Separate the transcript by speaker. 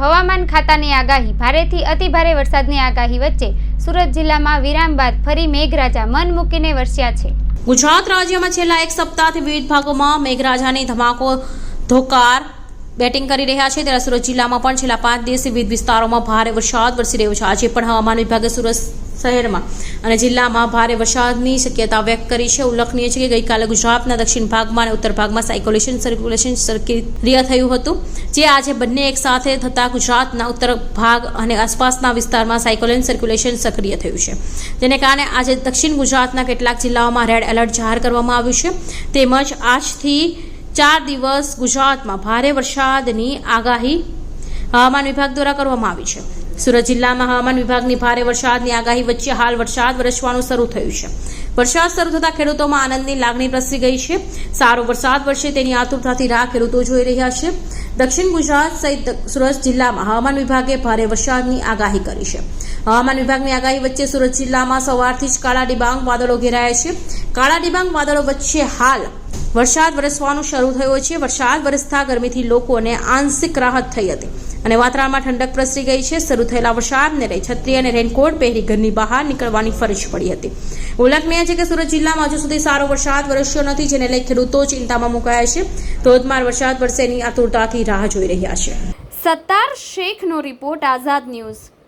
Speaker 1: હવામાન ખાતાની આગાહી. ભારેથી અતિભારે વરસાદની આગાહી વચ્ચે સુરત જિલ્લામાં વિરામ બાદ ફરી મેઘરાજા મન મૂકીને વરસ્યા છે.
Speaker 2: ગુજરાત રાજ્યમાં છેલ્લા એક સપ્તાહથી વિવિધ ભાગોમાં મેઘરાજાની ધમાકો ધોકાર બેટિંગ કરી રહ્યા છે. ત્યારે સુરત જિલ્લામાં પણ છેલ્લા પાંચ દિવસથી વિવિધ વિસ્તારોમાં ભારે વરસાદ વરસી રહ્યો છે. આજે પણ હવામાન વિભાગે સુરત શહેરમાં. અને જિલ્લામાં ભારે વરસાદની શક્યતા વ્યક્ત કરી છે. ઉલ્લેખનીય છે કે ગઈકાલે ગુજરાતના દક્ષિણ ભાગમાં અને ઉત્તર ભાગમાં સાયકોલેશન, સર્ક્યુલેશન સક્રિય થયું હતું, જે આજે બંને એકસાથે થતાં ગુજરાતના ઉત્તર ભાગ અને આસપાસના વિસ્તારમાં સાયકોલેન સર્ક્યુલેશન સક્રિય થયું છે. જેને કારણે આજે દક્ષિણ ગુજરાતના કેટલાક જિલ્લાઓમાં રેડ એલર્ટ જાહેર કરવામાં આવ્યું છે. તેમજ આજથી ચાર દિવસ ગુજરાતમાં ભારે વરસાદની આગાહી હવામાન વિભાગ દ્વારા કરવામાં આવી છે. સુરત જિલ્લામાં હવામાન વિભાગની ભારે વરસાદની આગાહી વચ્ચે હાલ વરસાદ વરસવાનું શરૂ થયું છે. વરસાદ શરૂ થતાં ખેડૂતોમાં આનંદની લાગણી પ્રસરી ગઈ છે. સારો વરસાદ વરસે તેની આતુરતાથી રાહ ખેડૂતો જોઈ રહ્યા છે. દક્ષિણ ગુજરાત સહિત સુરત જિલ્લામાં હવામાન વિભાગે ભારે વરસાદની આગાહી કરી છે. હવામાન વિભાગની આગાહી વચ્ચે સુરત જિલ્લામાં સવારથી જ કાળા ડિબાંગ વાદળો ઘેરાયા છે. કાળા ડિબાંગ વાદળો વચ્ચે હાલ વરસાદ વરસવાનું શરૂ થયો છે. વરસાદ વરસતા ગરમીથી લોકોને આંશિક રાહત થઈ હતી. અને વાતાવરણમાં ઠંડક પ્રસરી ગઈ છે. શરૂ થયેલા વરસાદને લઈ છત્રી અને રેનકોટ પહેરી ઘરની બહાર નીકળવાની ફરજ પડી હતી. ઉલ્લેખનીય છે કે સુરત જિલ્લામાં હજુ સુધી સારો વરસાદ વરસ્યો નથી, જેને લઈ ખેડૂતો ચિંતામાં મુકાયા છે. ધોધમાર વરસાદ વરસેની આતુરતાથી રાહ જોઈ રહ્યા છે.
Speaker 1: સત્તાર શેખનો રિપોર્ટ આઝાદ ન્યૂઝ.